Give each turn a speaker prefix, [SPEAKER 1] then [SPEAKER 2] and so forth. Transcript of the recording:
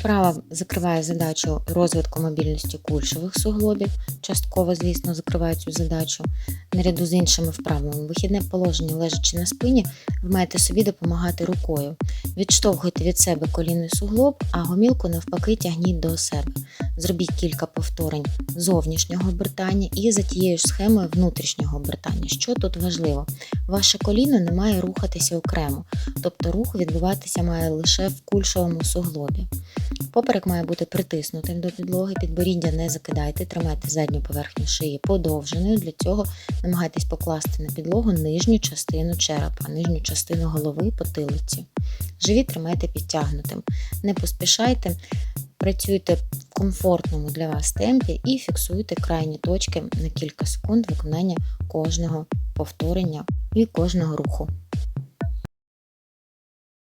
[SPEAKER 1] Вправа закриває задачу розвитку мобільності кульшових суглобів, частково, звісно, закриває цю задачу. Наряду з іншими вправами. Вихідне положення, лежачи на спині, ви маєте собі допомагати рукою. Відштовхуйте від себе колінний суглоб, а гомілку навпаки тягніть до себе. Зробіть кілька повторень зовнішнього обертання і за тією ж схемою внутрішнього обертання. Що тут важливо? Ваше коліно не має рухатися окремо, тобто рух відбуватися має лише в кульшовому суглобі. Поперек має бути притиснутим до підлоги, підборіддя не закидайте, тримайте задню поверхню шиї подовженою. Для цього намагайтесь покласти на підлогу нижню частину черепа, нижню частину голови потилиці. Живіт тримайте підтягнутим. Не поспішайте, працюйте в комфортному для вас темпі і фіксуйте крайні точки на кілька секунд виконання кожного повторення і кожного руху.